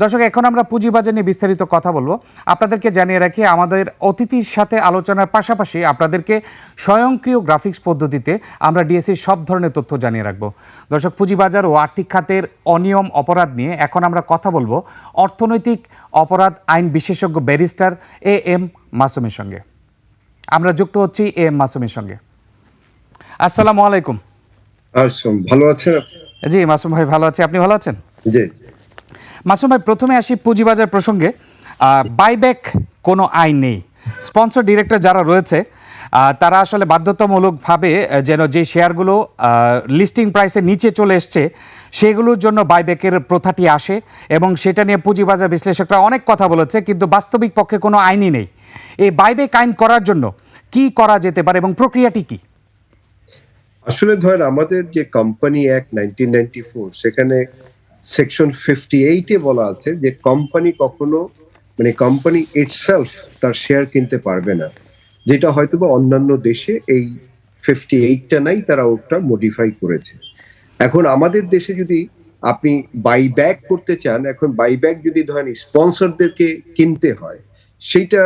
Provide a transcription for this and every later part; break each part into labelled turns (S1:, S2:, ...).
S1: দর্শক এখন আমরা পুঁজিবাজার নিয়ে বিস্তারিত কথা বলব। আপনাদেরকে জানিয়ে রাখি আমাদের অতিথির সাথে আলোচনার পাশাপাশি আপনাদেরকে স্বয়ংক্রিয় গ্রাফিক্স পদ্ধতিতে আমরা ডিএসসির সব ধরনের তথ্য জানিয়ে রাখব। দর্শক পুঁজিবাজার ও আর্থিক খাতের অনিয়ম অপরাধ নিয়ে এখন আমরা কথা বলব অর্থনৈতিক অপরাধ আইন বিশেষজ্ঞ ব্যারিস্টার এ এম মাসুমের সঙ্গে। আমরা যুক্ত হচ্ছি এ এম মাসুমের সঙ্গে। আসসালামু আলাইকুম।
S2: ভালো আছেন
S1: জি মাসুম ভাই ভালো আছি। আপনি ভালো আছেন?
S2: জি।
S1: মাসুম ভাই, প্রথমে আসি পুঁজিবাজার প্রসঙ্গে। বাইব্যাক কোনো আইন নেই। স্পন্সর ডিরেক্টর যারা রয়েছে তারা আসলে বাধ্যতামূলকভাবে যেন যে শেয়ারগুলো লিস্টিং প্রাইসের নিচে চলে এসছে, সেগুলোর জন্য বাইব্যাকের প্রথাটি আসে এবং সেটা নিয়ে পুঁজিবাজার বিশ্লেষকরা অনেক কথা বলেছে, কিন্তু বাস্তবিক পক্ষে কোনো আইনই নেই। এই বাইব্যাক আইন করার জন্য কি করা যেতে পারে এবং প্রক্রিয়াটি কি?
S2: আসলে ধরেন, আমাদের যে কোম্পানি অ্যাক্ট নাইনটিন সেখানে সেকশন ফিফটি এইটে বলা আছে যে কোম্পানি কখনো মানে কোম্পানি ইটসেলফ তার শেয়ার কিনতে পারবে না। যেটা হয়তোবা অন্যান্য দেশে এই ফিফটি এইটটা নাই, তারা ওটা মডিফাই করেছে। এখন আমাদের দেশে যদি আপনি বাইব্যাক করতে চান, এখন বাই বাইব্যাক যদি ধরেন স্পন্সরদেরকে কিনতে হয়, সেইটা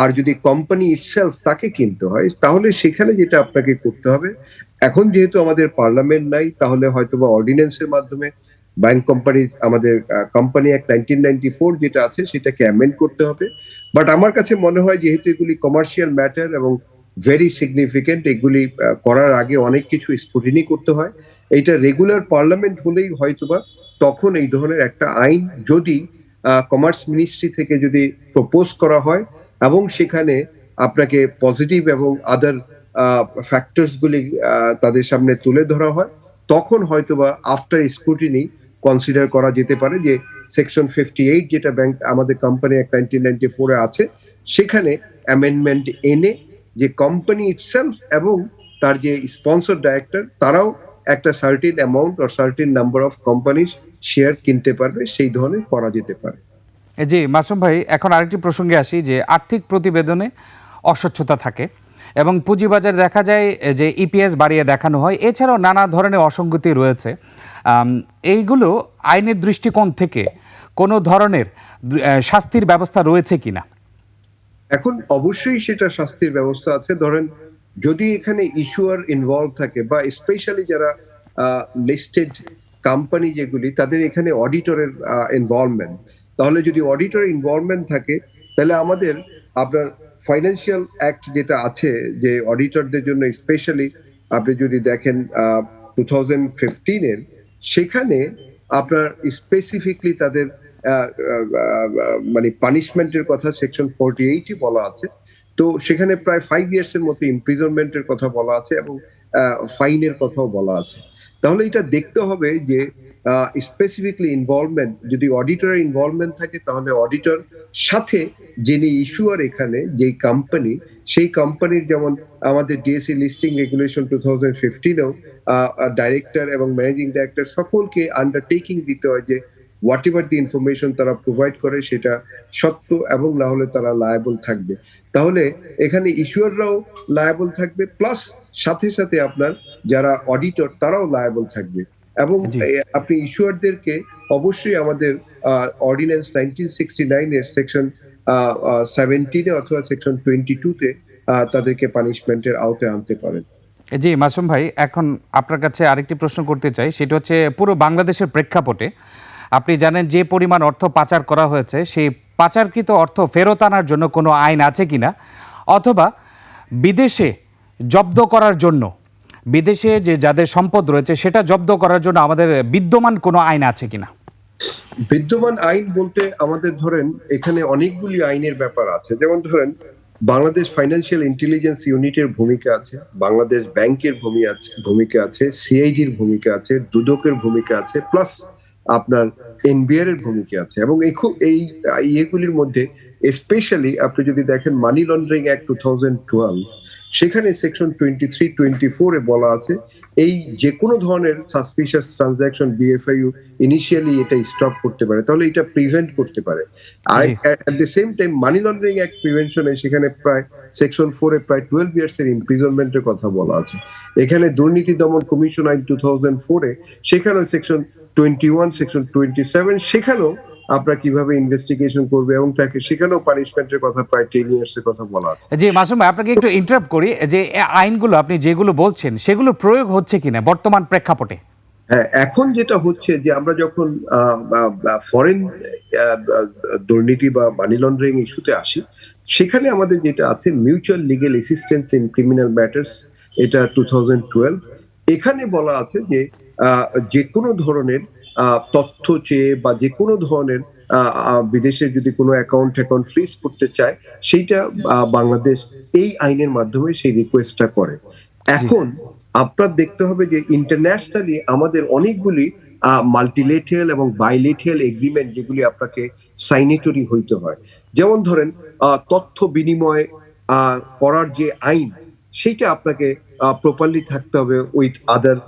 S2: আর যদি কোম্পানি ইটসেলফ তাকে কিনতে হয়, তাহলে সেখানে যেটা আপনাকে করতে হবে, এখন যেহেতু আমাদের পার্লামেন্ট নাই, তাহলে হয়তো বা অর্ডিন্যান্সের মাধ্যমে ব্যাংক কোম্পানি আমাদের কোম্পানি এক নাইনটিন নাইনটি ফোর যেটা আছে, সেটাকে অ্যামেন্ড করতে হবে। বাট আমার কাছে মনে হয় যেহেতু এগুলি কমার্শিয়াল ম্যাটার এবং ভেরি সিগনিফিকেন্ট এগুলি করার আগে অনেক কিছু স্ক্রুটিনি করতে হয়। এইটা রেগুলার পার্লামেন্ট হলেই হয়তোবা তখন এই ধরনের একটা আইন যদি কমার্স মিনিস্ট্রি থেকে যদি প্রপোজ করা হয় এবং সেখানে আপনাকে পজিটিভ এবং আদার ফ্যাক্টরসগুলি তাদের সামনে তুলে ধরা হয়, তখন হয়তোবা আফটার স্ক্রুটিনি কনসিডার করা যেতে পারে যে সেকশন ফিফটি এইট যেটা ব্যাংক আমাদের কোম্পানি এক নাইনটিন নাইনটি ফোরে আছে, সেখানে অ্যামেন্ডমেন্ট এনে যে কোম্পানি ইটসেলফ এবং তার যে স্পন্সর ডাইরেক্টর তারাও একটা সার্টিন অ্যামাউন্ট আর সার্টিন নাম্বার অফ কোম্পানির শেয়ার কিনতে পারবে, সেই ধরনের করা যেতে পারে।
S1: জি, মাসুম ভাই, এখন আরেকটি প্রসঙ্গে আসি যে আর্থিক প্রতিবেদনে অস্বচ্ছতা থাকে এবং পুঁজিবাজার দেখা যায় যে ইপিএস বাড়িয়ে দেখানো হয়। এছাড়াও নানা ধরনের অসঙ্গতি রয়েছে। এইগুলো আইনের দৃষ্টিকোণ থেকে কোনো ধরনের শাস্তির ব্যবস্থা রয়েছে কিনা?
S2: এখন অবশ্যই সেটা শাস্তির ব্যবস্থা আছে। ধরেন, যদি এখানে ইস্যুয়ার ইনভলভ থাকে বা স্পেশালি যারা লিস্টেড কোম্পানি যেগুলি, তাদের এখানে অডিটরের ইনভলভমেন্ট তাহলে যদি অডিটর ইনভলভমেন্ট থাকে, তাহলে আমাদের আপনার ফাইন্যান্সিয়াল অ্যাক্ট যেটা আছে, যে অডিটরদের জন্য স্পেশালি আপনি যদি দেখেন টু থাউজেন্ড ফিফটিনের সেখানে আপনার স্পেসিফিকলি তাদের মানে পানিশমেন্টের কথা সেকশন ফোরটি এইটই বলা আছে। তো সেখানে প্রায় ফাইভ ইয়ার্স এর মতো ইমপ্রিজনমেন্টের কথা বলা আছে এবং ফাইনের কথাও বলা আছে। তাহলে এটা দেখতে হবে যে স্পেসিফিকলি ইনভলভমেন্ট যদি অডিটরের ইনভলভমেন্ট থাকে, তাহলে অডিটর সাথে যিনি ইস্যুয়ার এখানে, যেই কোম্পানি সেই কোম্পানির যেমন আমাদের DSC listing regulation two thousand ফিফটিনেও director এবং ম্যানেজিং ডাইরেক্টর সকলকে আন্ডারটেকিং দিতে হয় যে হোয়াট এভার দি ইনফরমেশন তারা প্রোভাইড করে সেটা সত্য এবং না হলে তারা লায়াবল থাকবে। তাহলে এখানে ইস্যুয়াররাও লায়াবল থাকবে প্লাস সাথে সাথে আপনার যারা অডিটর তারাও লায়াবল থাকবে। এবং আপনি ইস্যুয়ারদেরকে অবশ্যই আমাদের অর্ডিন্যান্স নাইনটিন সিক্সটি নাইনের সেকশন সেভেন্টিনে অথবা সেকশন টোয়েন্টি টুতে তাদেরকে পানিশমেন্টের আওতায় আনতে পারেন।
S1: জি, মাসুম ভাই, এখন আপনার কাছে আরেকটি প্রশ্ন করতে চাই। সেটা হচ্ছে, পুরো বাংলাদেশের প্রেক্ষাপটে আপনি জানেন যে পরিমাণ অর্থ পাচার করা হয়েছে, সেই পাচারকৃত অর্থ ফেরত আনার জন্য কোনো আইন আছে কিনা? অথবা বিদেশে জব্দ করার জন্য, বিদেশে যে যাদের সম্পদ রয়েছে, সেটা জব্দ করার জন্য আমাদের বিদ্যমান কোনো আইন আছে কিনা?
S2: বিদ্যমান আইন বলতে আমাদের ধরেন এখানে অনেকগুলি আইনের ব্যাপার আছে। যেমন ধরেন, বাংলাদেশ ফাইন্যান্সিয়াল ইন্টেলিজেন্স ইউনিটের ভূমিকা আছে, বাংলাদেশ ব্যাংকের ভূমি আছে, ভূমিকা আছে সিআইডির ভূমিকা আছে, দুদকের ভূমিকা আছে প্লাস আপনার এনবিআর এর ভূমিকা আছে। এবং এই খুব, এই ইয়েগুলির মধ্যে স্পেশালি আপনি যদি দেখেন money laundering act two thousand twelve সেখানে সেকশন টোয়েন্টি থ্রি টোয়েন্টি ফোরে বলা আছে এই যে কোনো ধরনের সাসপিশিয়াস ট্রানজাকশন বিএফআইউ ইনিশিয়ালি এটা স্টপ করতে পারে তাহলে এটা প্রিভেন্ট করতে পারে আর। At the same time money laundering act প্রিভেনশনে সেখানে প্রায় সেকশন ফোরে প্রায় টুয়েলভ ইয়ার্স এর ইমপ্রিজনমেন্টের কথা বলা আছে এখানে দুর্নীতি দমন কমিশন আইন টু থাউজেন্ড ফোরে সেখানেও section twenty one section twenty seven সেখানেও আপনার কীভাবে ইনভেস্টিগেশন করবে এবং তাকে সেখানেও পানিশমেন্টের কথা প্রায় টেন ইয়ার্স এর কথা বলা আছে।
S1: জি মাসুম ভাই আপনাকে একটু ইন্টারাপ্ট করি যে আইনগুলো আপনি যেগুলো বলছেন সেগুলো প্রয়োগ হচ্ছে কিনা বর্তমান প্রেক্ষাপটে?
S2: হ্যাঁ এখন যেটা হচ্ছে যে আমরা যখন ফরেন দুর্নীতি বা মানি লন্ডারিং ইস্যুতে আসি সেখানে আমাদের যেটা আছে mutual legal assistance in criminal matters এটা টু এখানে বলা আছে যে আহ, যে কোনো ধরনের তথ্য চেয়ে বা যে কোনো ধরনের আহ, আহ, বিদেশে যদি কোনো অ্যাকাউন্ট অ্যাকাউন্ট ফ্রিজ করতে চায় সেইটা বাংলাদেশ এই আইনের মাধ্যমে সেই রিকোয়েস্টটা করে। এখন আপনার দেখতে হবে যে ইন্টারন্যাশনালি আমাদের অনেকগুলি মাল্টিলেটিয়াল এবং বাইলেটিয়াল এগ্রিমেন্ট যেগুলি আপনাকে সাইনেটরি হইতে হয়। যেমন ধরেন তথ্য বিনিময় করার যে আইন সেইটা আপনাকে প্রপারলি থাকতে হবে উইথ আদার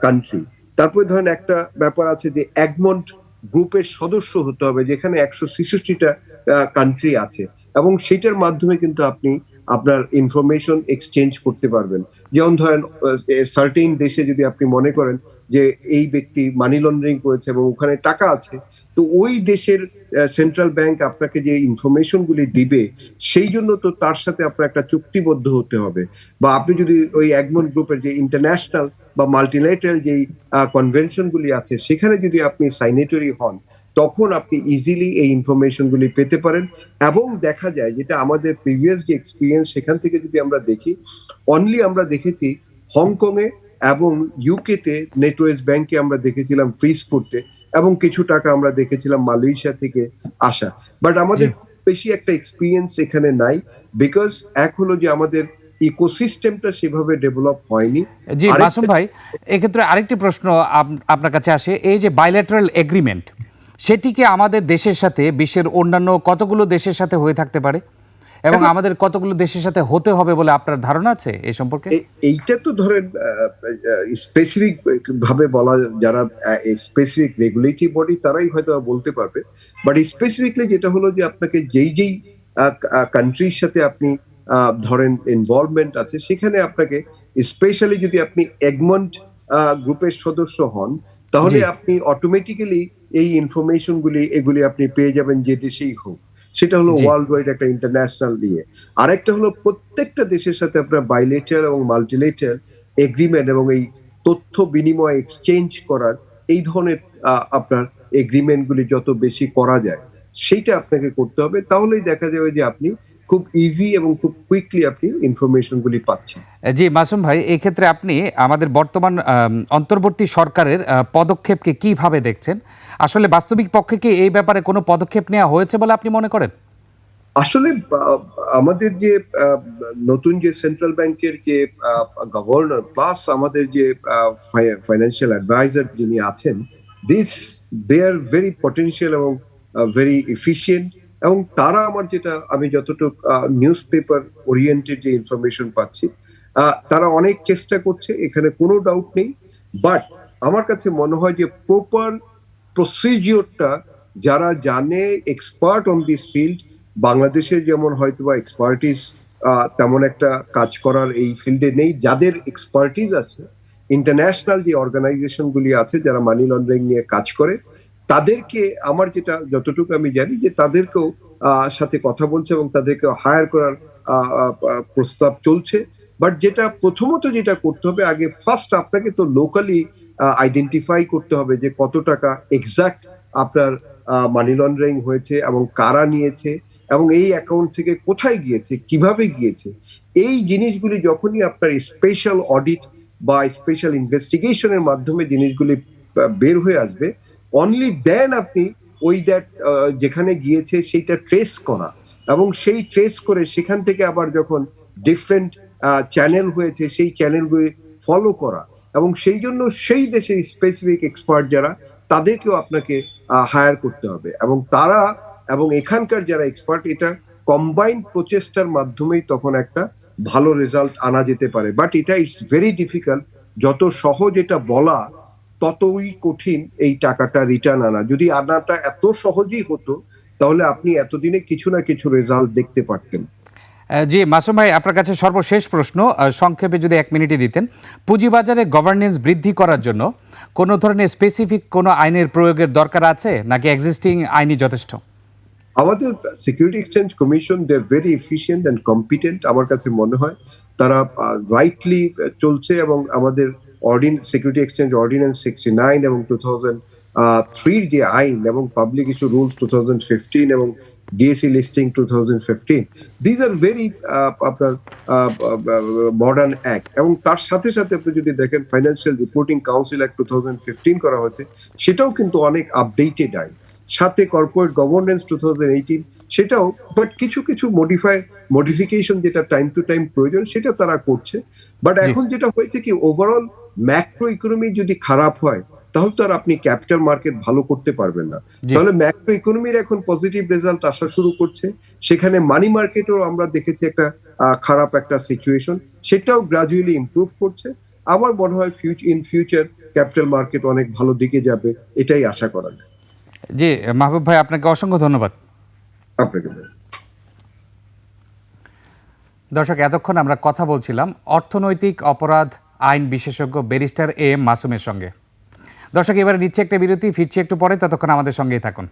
S2: কান্ট্রি তারপরে ধরেন একটা ব্যাপার আছে যে একমন্ড গ্রুপের সদস্য হতে হবে, যেখানে একশো ছেষট্টিটা কান্ট্রি আছে। এবং সেটার মাধ্যমে কিন্তু আপনি আপনার ইনফরমেশন এক্সচেঞ্জ করতে পারবেন। যেমন ধরেন সার্টেন দেশে যদি আপনি মনে করেন যে এই ব্যক্তি মানি লন্ডারিং করেছে এবং ওখানে টাকা আছে তো ওই দেশের সেন্ট্রাল ব্যাংক আপনাকে যে ইনফরমেশন গুলি দিবে, সেই জন্য তো তার সাথে আপনার একটা চুক্তিবদ্ধ হতে হবে। বা আপনি যদি ওই একমন গ্রুপের যে ইন্টারন্যাশনাল বা মাল্টিলেটারাল যেই কনভেনশন গুলি আছে, সেখানে যদি আপনি সাইনেটরি হন, তখন আপনি ইজিলি এই ইনফরমেশন গুলি পেতে পারেন। এবং দেখা যায় যেটা আমাদের প্রিভিয়াস যে এক্সপিরিয়েন্স সেখান থেকে যদি আমরা দেখি অনলি আমরা দেখেছি হংকং এ এবং ইউকেতে নেটওয়েজ ব্যাংকে আমরা দেখেছিলাম ফ্রিজ করতে এবং কিছু টাকা আমরা দেখেছিলাম মালয়েশিয়া থেকে আসা। বাট আমাদের বেশি একটা এক্সপিরিয়েন্স এখানে নাই বিকজ এক হলো যে আমাদের ইকোসিস্টেমটা সেভাবে ডেভেলপ হয়নি।
S1: জি মাসুম ভাই এক্ষেত্রে আরেকটি প্রশ্ন আপ- আপনার কাছে আসে এই যে বাইলেটারাল এগ্রিমেন্ট সেটি কি আমাদের দেশের সাথে বিশ্বের অন্যান্য কতগুলো দেশের সাথে হয়ে থাকতে পারে? এবং আমাদের কতগুলো দেশের সাথে হতে হবে বলে আপনার ধারণা আছে এই সম্পর্কে?
S2: এইটা তো ধরেন স্পেসিফিক ভাবে বলা যারা স্পেসিফিক রেগুলেটরি বডি তারাই হয়তো বলতে পারবে। বাট স্পেসিফিকলি যেটা হলো যে আপনাকে যেই যেই কান্ট্রির সাথে আপনি ধরেন ইনভলভমেন্ট আছে সেখানে আপনাকে স্পেশালি যদি আপনি এগমন্ট গ্রুপের সদস্য হন তাহলে আপনি অটোমেটিক্যালি এই ইনফরমেশন গুলি এগুলি আপনি পেয়ে যাবেন যে দেশেই হোক। সেটা হলো ওয়ার্ল্ড ওয়াইড একটা ইন্টারন্যাশনাল নিয়ে। আরেকটা হলো প্রত্যেকটা দেশের সাথে আপনার বাইলেটার এবং মাল্টিলেটার এগ্রিমেন্ট এবং এই তথ্য বিনিময় এক্সচেঞ্জ করার এই ধরনের আহ, আপনার এগ্রিমেন্টগুলি যত বেশি করা যায় সেইটা আপনাকে করতে হবে। তাহলেই দেখা যাবে যে আপনি খুব ইজি এবং খুব কুইকলি আপনি ইনফরমেশন গুলি পাচ্ছেন।
S1: জি মাসুম ভাই এই ক্ষেত্রে আপনি আমাদের বর্তমান অন্তর্বর্তী সরকারের পদক্ষেপকে কীভাবে দেখছেন? আসলে বাস্তবিক পক্ষে কি এই ব্যাপারে কোনো পদক্ষেপ নেওয়া হয়েছে বলে আপনি মনে করেন?
S2: আসলে আমাদের যে নতুন যে সেন্ট্রাল ব্যাংকের যে গভর্নর প্লাস আমাদের যে ফাইন্যান্সিয়াল অ্যাডভাইজার যিনি আছেন this they are very potential এবং ভেরি এফিসিয়েন্ট এবং তারা আমার যেটা, আমি যতটুকু নিউজ পেপার ওরিয়েন্টেড যে ইনফরমেশন পাচ্ছি তারা অনেক চেষ্টা করছে, এখানে কোনো ডাউট নেই। বাট আমার কাছে মনে হয় যে প্রপার প্রসিজিওরটা যারা জানে এক্সপার্ট অন দিস ফিল্ড বাংলাদেশের যেমন হয়তো বা এক্সপার্টিস তেমন একটা কাজ করার এই ফিল্ডে নেই। যাদের এক্সপার্টিস আছে ইন্টারন্যাশনাল যে অর্গানাইজেশনগুলি আছে, যারা মানি লন্ডারিং নিয়ে কাজ করে তাদেরকে আমার যেটা যতটুকু আমি জানি যে তাদেরকেও সাথে কথা বলছে এবং তাদেরকে হায়ার করার প্রস্তাব চলছে। বাট যেটা প্রথমত যেটা করতে হবে, আগে ফার্স্ট আপনাকে তো লোকালি আইডেন্টিফাই করতে হবে যে কত টাকা এক্সাক্ট আপনার মানি লন্ডারিং হয়েছে এবং কারা নিয়েছে এবং এই অ্যাকাউন্ট থেকে কোথায় গিয়েছে, কীভাবে গিয়েছে। এই জিনিসগুলি যখনই আপনার স্পেশাল অডিট বা স্পেশাল ইনভেস্টিগেশনের মাধ্যমে জিনিসগুলি বের হয়ে আসবে অনলি দেন আপনি ওই দ্যাট যেখানে গিয়েছে সেইটা ট্রেস করা। এবং সেই ট্রেস করে সেখান থেকে আবার যখন ডিফারেন্ট চ্যানেল হয়েছে সেই চ্যানেলগুলি ফলো করা। এবং সেই জন্য সেই দেশের স্পেসিফিক এক্সপার্ট যারা, তাদেরকেও আপনাকে হায়ার করতে হবে। এবং তারা এবং এখানকার যারা এক্সপার্ট এটা কম্বাইন্ড প্রচেষ্টার মাধ্যমেই তখন একটা ভালো রেজাল্ট আনা যেতে পারে। বাট এটা ইটস ভেরি ডিফিকাল্ট যত সহজ এটা বলা ততই কঠিন এই টাকাটা রিটার্ন আনা। যদি আনাটা এত সহজই হতো তাহলে আপনি এতদিনে কিছু না কিছু রেজাল্ট দেখতে পারতেন।
S1: জি মাসুম ভাই আপনার কাছে সর্বশেষ প্রশ্ন সংক্ষেপে যদি এক মিনিটে দিতেন। পুঁজিবাজারে গভর্নেন্স বৃদ্ধি করার জন্য কোনো ধরনের স্পেসিফিক কোনো আইনের প্রয়োগের দরকার আছে নাকি এক্সিস্টিং আইনই যথেষ্ট?
S2: আমাদের security exchange commission they very efficient and competent আমার কাছে মনে হয়। তারা রাইটলি চলছে এবং আমাদের অর্ডিন security exchange ordinance sixty nine এবং টু থাউজেন্ড থ্রির যে আইন এবং public issue rules two thousand fifteen এবং DSC listing two thousand fifteen these are very আপনার মডার্ন অ্যাক্ট এবং তার সাথে সাথে আপনি যদি দেখেন financial reporting council act two thousand fifteen করা হয়েছে সেটাও কিন্তু অনেক আপডেটেড আইন। সাথে corporate governance two thousand eighteen সেটাও বাট কিছু কিছু মডিফাই মডিফিকেশন যেটা টাইম টু টাইম প্রয়োজন সেটা তারা করছে। বাট এখন যেটা হয়েছে কি ওভারঅল ম্যাক্রো ইকোনমি যদি খারাপ হয় তাহলে তো আর আপনি ক্যাপিটাল মার্কেট ভালো করতে পারবেন না। তাহলে ম্যাক্রো ইকোনমির এখন পজিটিভ রেজাল্ট আসা শুরু করছে। সেখানে মানি মার্কেটও আমরা দেখেছি একটা খারাপ একটা সিচুয়েশন সেটাও গ্রাজুয়ালি ইমপ্রুভ করছে। আমার মনে হয় ইন ফিউচার ক্যাপিটাল মার্কেট অনেক ভালো দিকে যাবে এটাই আশা করা যায়।
S1: জি মাহবুব ভাই আপনাকে অসংখ্য ধন্যবাদ।
S2: আপনাকে
S1: দর্শক এতক্ষণ আমরা কথা বলছিলাম অর্থনৈতিক অপরাধ আইন বিশেষজ্ঞ ব্যারিস্টার এ এম মাসুমের সঙ্গে। দর্শক, এবারে নিচ্ছে একটা বিরতি, ফিরছি একটু পরে, ততক্ষণ আমাদের সঙ্গেই থাকুন।